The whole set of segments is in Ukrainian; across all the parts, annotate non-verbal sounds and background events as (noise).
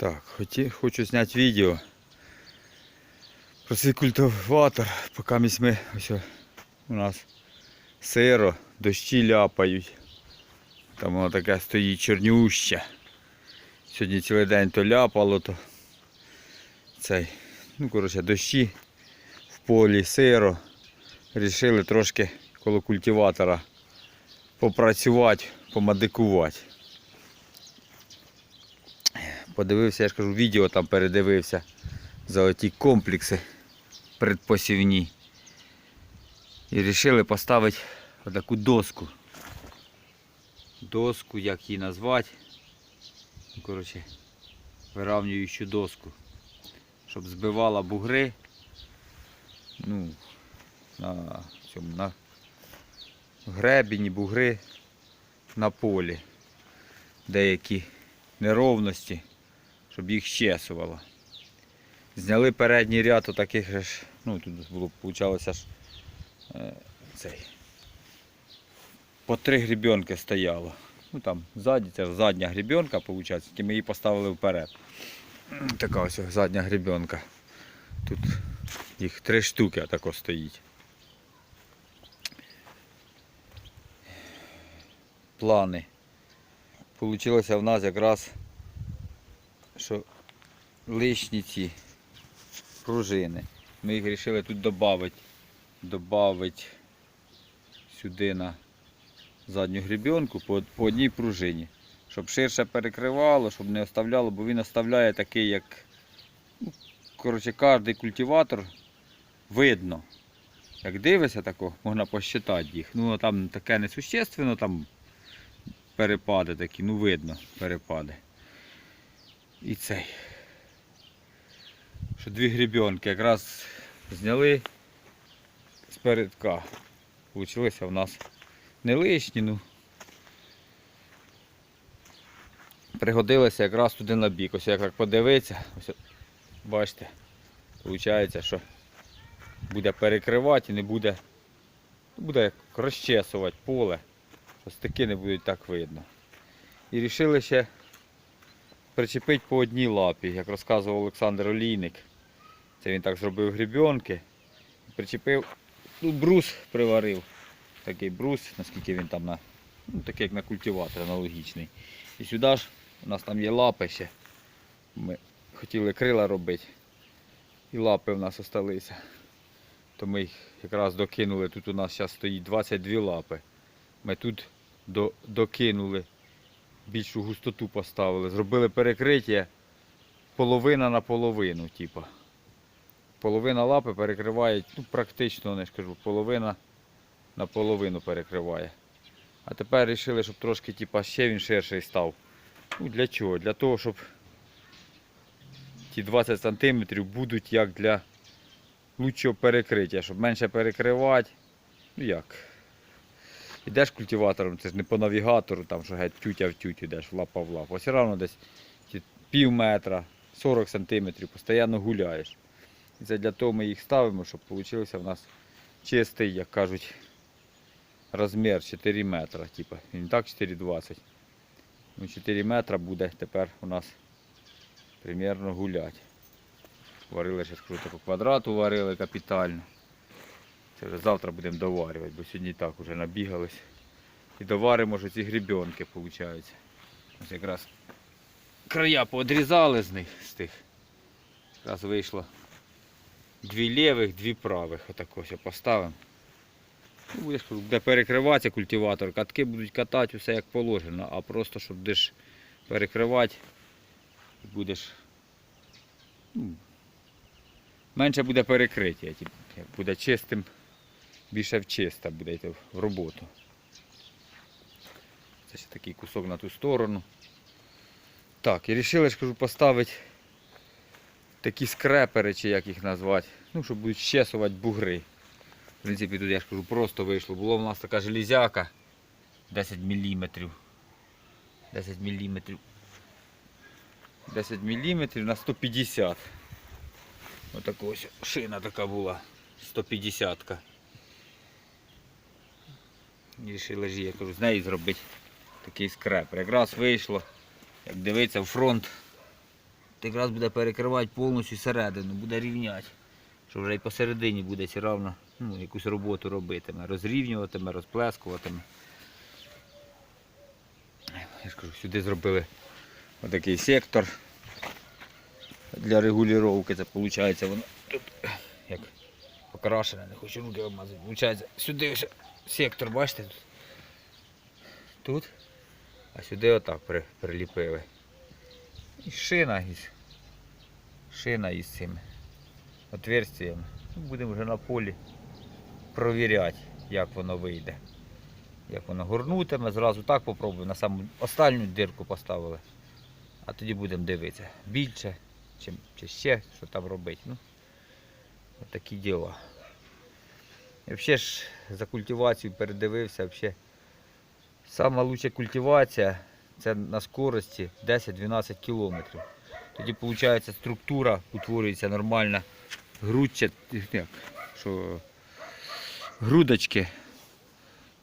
Так, хочу зняти відео про цей культиватор, поки ми ось у нас сиро, дощі ляпають. Там воно таке стоїть чорнюще. Сьогодні цілий день то ляпало, то цей. Ну, коротше, дощі в полі сиро. Рішили трошки коло культиватора попрацювати, помадикувати. Подивився, я ж кажу, відео там передивився за оті комплекси предпосівні. І вирішили поставити отаку доску. Доску, як її назвати. Ну, коротше, виравнюючу доску. Щоб збивала бугри. Ну, на цьому, на гребені, бугри на полі. Деякі неровності, щоб їх щесувало. Зняли передній ряд таких ж, ну тут було получалося ж е, цей. По три грібенки стояло. Ну там ззаді, це задня грібенка, виходить, тільки ми її поставили вперед. Така ось задня грібенка. Тут їх три штуки тако стоїть. Плани. Получилося в нас якраз, що лишні ці пружини. Ми їх вирішили тут додати. Добавити сюди на задню грібенку по, по одній пружині. Щоб ширше перекривало, щоб не оставляло, бо він оставляє такий, як. Ну, коротше, кожний культиватор видно. Як дивишся тако, можна посчитати їх. Ну там таке несущественно, там перепади такі, ну видно перепади. І цей. Що дві грібенки якраз зняли з передка. Получилося в нас не лишні, ну. Пригодилося якраз туди на бік. Ось як подивитися, ось бачите, виходить, що буде перекривати і не буде, буде розчесувати поле що стики не будуть так видно. І вирішили ще причепити по одній лапі, як розказував Олександр Олійник. Це він так зробив грібенки. Причепив, ну, брус приварив. Такий брус, наскільки він там на, ну, такий як на культиватор аналогічний. І сюди ж у нас там є лапи ще. Ми хотіли крила робити. І лапи в нас залишилися. То ми їх якраз докинули. Тут у нас зараз стоїть 22 лапи. Ми тут до, докинули, більшу густоту поставили, зробили перекриття половина на половину, типа. Половина лапи перекриває, ну практично не ж половина на половину перекриває. А тепер вирішили, щоб трошки типа, ще він ширший став. Ну для чого? Для того, щоб ті 20 см будуть як для лучшого перекриття, щоб менше перекривати. Ну як? Ідеш культиватором, це ж не по навігатору, там що геть тютя в тютю йдеш, в лапа в лапу. Все одно десь пів метра, 40 сантиметрів, постійно гуляєш. І це для того ми їх ставимо, щоб вийшов в нас чистий, як кажуть, розмір 4 метра. Типу. Він так 4,20. Ну 4 метра буде тепер у нас примерно гуляти. Варили ще скажу, таку квадрату варили капітально. Це вже завтра будемо доварювати, бо сьогодні так вже набігались. І доваримо вже ці грібенки, виходить. Ось якраз края поодрізали з них з тих. Якраз вийшло дві лівих, дві правих. Отак ось поставимо. Ну, буде, перекриватися культиватор, катки будуть катати усе як положено, а просто щоб будеш перекривати, будеш. Ну, менше буде перекриття, буде чистим більше в чиста буде йти в роботу. Це ще такий кусок на ту сторону. Так, і вирішили, ж поставити такі скрепери, чи як їх назвати, ну, щоб будуть щесувати бугри. В принципі, тут я ж кажу, просто вийшло. Було в нас така железяка 10 мм. 10 мм. 10 мм на 150. Отака ось шина така була. 150 -ка. Вирішили ж, я кажу, з неї зробити такий скрепер. Якраз вийшло, як дивиться, в фронт якраз буде перекривати повністю середину, буде рівняти. Що вже і посередині буде все равно ну, якусь роботу робитиме, розрівнюватиме, розплескуватиме. Я ж кажу, сюди зробили отакий сектор для регулювання. Це виходить воно тут як покрашене, не хочу руки вимазати. Виходить, сюди ось сектор, бачите тут? А сюди отак при, приліпили. І шина із шина із цими отверстиями. Ну, Будемо вже на полі провіряти, як воно вийде. Як воно горнутиме, зразу так попробуємо, на саму останню дирку поставили. А тоді будемо дивитися. Більше, чи, чи ще, що там робити. Ну, такі діла. І взагалі ж за культивацію передивився. Взагалі, сама лучша культивація це на скорості 10-12 кілометрів. Тоді виходить структура утворюється нормальна, грудча, як, що, грудочки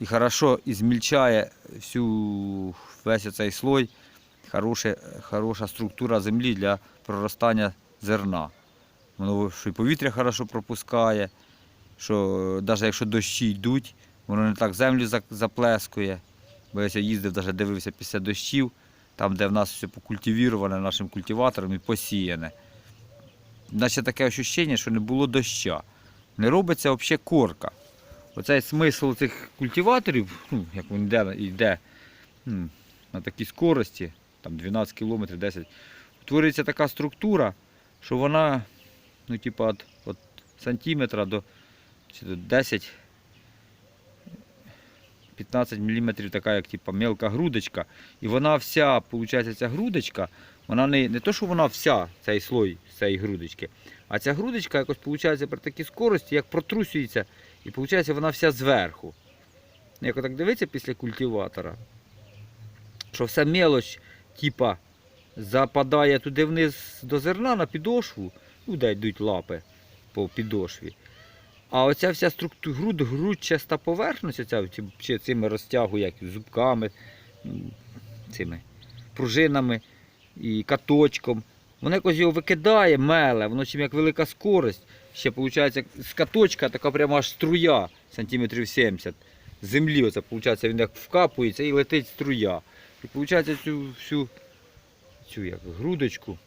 і хорошо ізмільчає всю весь цей слой. Хороше, хороша структура землі для проростання зерна. Воно що і повітря хорошо пропускає, що навіть якщо дощі йдуть, воно не так землю заплескує. Бо я їздив, навіть дивився після дощів, там, де в нас все покультивіроване нашим культиватором і посіяне. Наче таке ощущення, що не було доща. Не робиться взагалі корка. Оцей смисл цих культиваторів, ну, як він йде, йде м, на такій скорості, там 12 км, 10 утворюється така структура, що вона ну, типа, от, от сантиметра до, чи до 10 15 мм така, як типа, мелка грудочка. І вона вся, виходить, ця грудочка, вона не, не то, що вона вся, цей слой цієї грудочки, а ця грудочка якось виходить при такій скорості, як протрусюється, і виходить вона вся зверху. Як отак дивиться після культиватора, що вся мелоч, типа, западає туди вниз до зерна на підошву, ну, де йдуть лапи по підошві. А оця вся структура, груд, грудчаста поверхність, оця, цими розтягує, як зубками, цими пружинами і каточком. Воно якось його викидає, меле, воно чим як велика скорость. Ще виходить, з каточка така прямо аж струя сантиметрів 70 землі. Оце, виходить, він як вкапується і летить струя. І виходить цю всю цю як, грудочку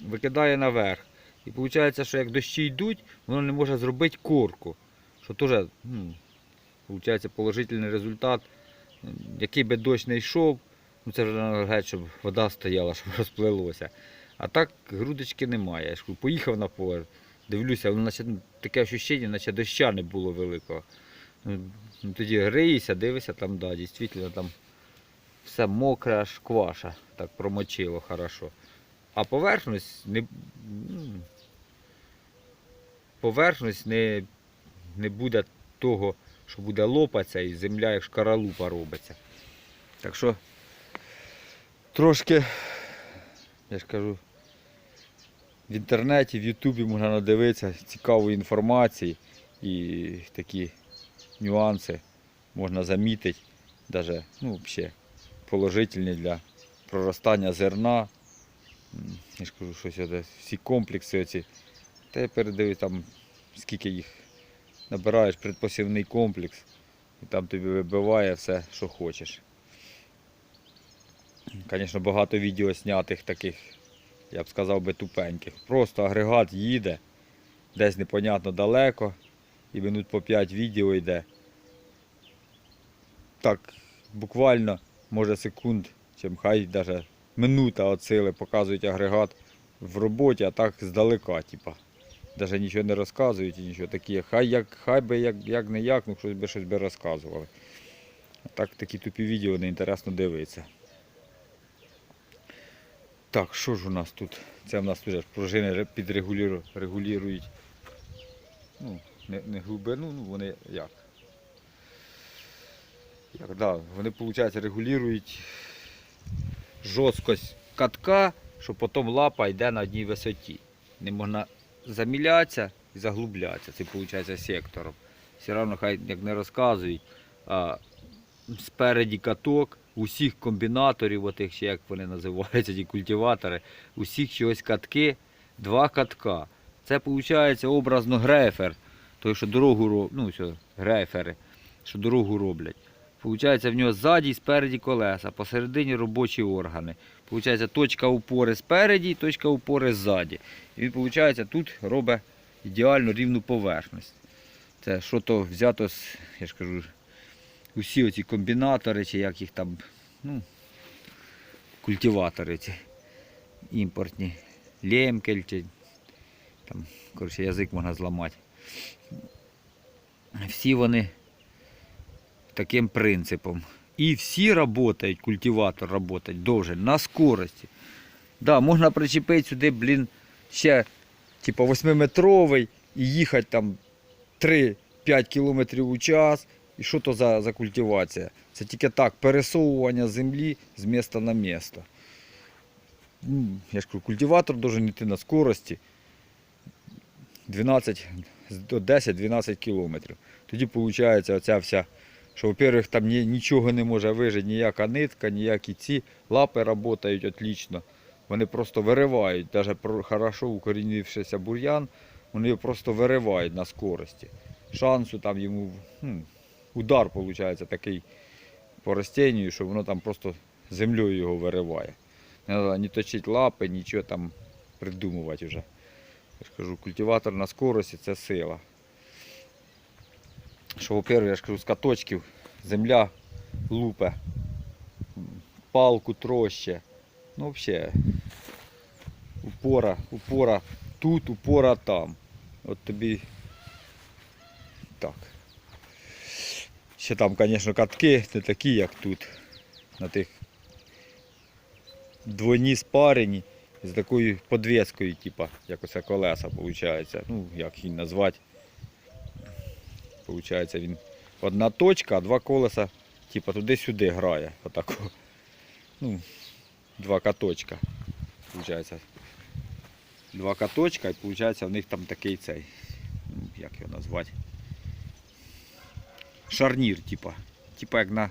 викидає наверх. І виходить, що як дощі йдуть, воно не може зробити корку. Що теж, ну, виходить, положительний результат. Який би дощ не йшов, ну це вже треба щоб вода стояла, (laughs) щоб розплилося. А так грудочки немає. Я ж поїхав на поле, дивлюся, воно наче, ну, таке ощущення, наче доща не було великого. Ну, ну, тоді гриєшся, дивишся, там, да, дійсно, там все мокре, аж кваша, так промочило хорошо. А поверхність не, ну, поверхність не, не буде того, що буде лопатися і земля як шкаралупа робиться. Так що трошки, я ж кажу, в інтернеті, в Ютубі можна надивитися цікавої інформації і такі нюанси можна замітити, навіть ну, положительні для проростання зерна. Я ж кажу, що сюди всі комплекси оці. Та я передивив там, скільки їх набираєш предпосівний комплекс, і там тобі вибиває все, що хочеш. Звісно, багато відео знятих таких, я б сказав би, тупеньких. Просто агрегат їде, десь непонятно далеко, і минут по 5 відео йде. Так, буквально, може секунд, чим хай навіть минута от показують агрегат в роботі, а так здалека, типа. Навіть нічого не розказують і нічого такі. Хай як, хай би як, як не як, ну щось би щось би розказували. А так такі тупі відео не інтересно дивитися. Так, що ж у нас тут? Це в нас тут пружини підрегулюють регулюють. Ну, не, не глибину, ну вони як? Як, да, вони, виходить, регулюють жорсткость катка, що потім лапа йде на одній висоті. Не можна замілятися і заглублятися. Це виходить сектором. Все одно хай як не розказують, а спереді каток усіх комбінаторів, отих, як вони називаються, ті культиватори, усіх чогось катки, два катка. Це виходить образно грейфер, той, що дорогу ну, все, грейфери, що дорогу роблять. Получається, в нього ззаді і спереді колеса, посередині робочі органи. Получається, точка упори спереді точка упори ззаді. І він, виходить, тут робить ідеально рівну поверхність. Це що то взято з, я ж кажу, усі оці комбінатори, чи як їх там, ну, культиватори ці імпортні, лемкель, чи там, коротше, язик можна зламати. Всі вони таким принципом. І всі працюють, культиватор працює довже, на скорості. Да, можна причепити сюди, блін, ще типу 8-метровий і їхати там 3-5 км у час. І що то за, за культивація? Це тільки так, пересовування землі з міста на місто. Я ж кажу, культиватор має йти на скорості 12 до 10-12 кілометрів. Тоді виходить оця вся, що, во-первых, там нічого не може вижити, ніяка нитка, ніякі ці лапи працюють отлично. Вони просто виривають, навіть хорошо укорінившися бур'ян, вони його просто виривають на скорості. Шансу там йому ну, удар виходить такий по растенню, що воно там просто землею його вириває. Не треба ні точити лапи, нічого там придумувати вже. Я ж кажу, культиватор на скорості це сила. Що, во-первых, я ж кажу, з каточків земля лупе, палку троща. Ну, взагалі, упора, упора тут, упора там. От тобі так. Ще там, звісно, катки не такі, як тут. На тих двойні спарені з такою подвіскою, типа, як оце колеса, виходить. Ну, як її назвати. Получається, він одна точка, а два колеса, типа туди-сюди грає. Отако. Ну, два каточка. Получається. Два каточка і виходить в них там такий цей. Ну, як його назвати? Шарнір, типа. Типа як на,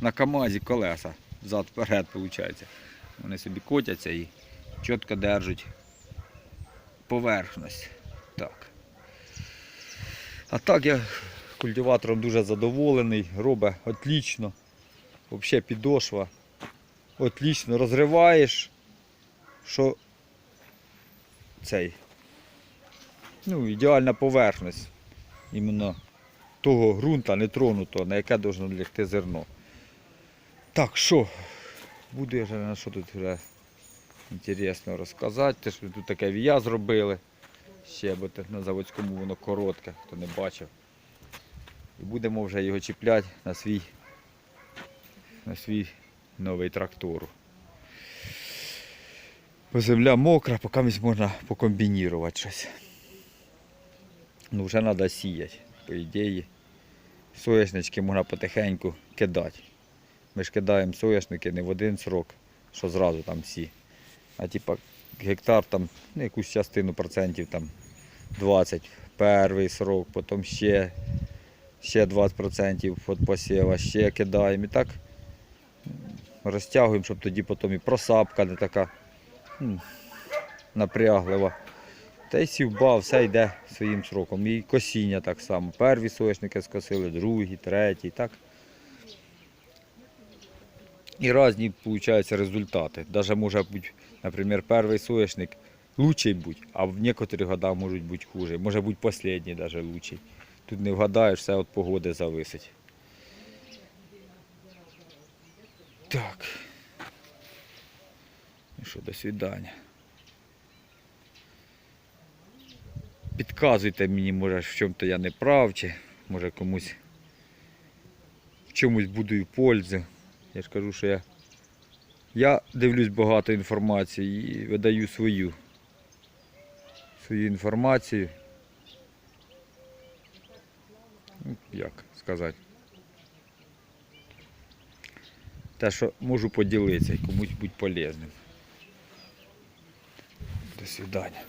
на КАМАЗі колеса. Зад вперед виходить. Вони собі котяться і чітко держать поверхність. Так. А так я культиватором дуже задоволений, робить отлично. Взагалі підошва. Отлично розриваєш, що цей. Ну, ідеальна поверхність іменно того ґрунта нетронутого, на яке должно лягти зерно. Так, що? Буду я вже на що тут вже інтересно розказати. Те, що тут таке вія зробили. Ще, бо на заводському воно коротке, хто не бачив. І будемо вже його чіпляти на свій, на свій новий трактор. Бо земля мокра, поки можна покомбінірувати щось. Ну вже треба сіяти, по ідеї. Соняшнички можна потихеньку кидати. Ми ж кидаємо соняшники не в один срок, що зразу там всі. А типа гектар там, ну, якусь частину процентів там 20 перший срок, потім ще, ще 20% від посіва, ще кидаємо. І так розтягуємо, щоб тоді потім і просапка не така м, напряглива. Та й сівба, все йде своїм сроком. І косіння так само. Перві соняшники скосили, другі, треті, так. І різні, виходить, результати. Даже може бути, наприклад, перший соняшник лучший бути, а в некоторих годах можуть бути хуже. Може бути останній даже лучший. Тут не вгадаєш, все від погоди зависить. Так. Ну що, до свидання. Підказуйте мені, може, в чому-то я не прав, чи може комусь в чомусь буду в пользу. Я ж кажу, що я, я дивлюсь багато інформації і видаю свою, свою інформацію. Ну, як сказати. Те, що можу поділитися і комусь бути полезним. До свидання.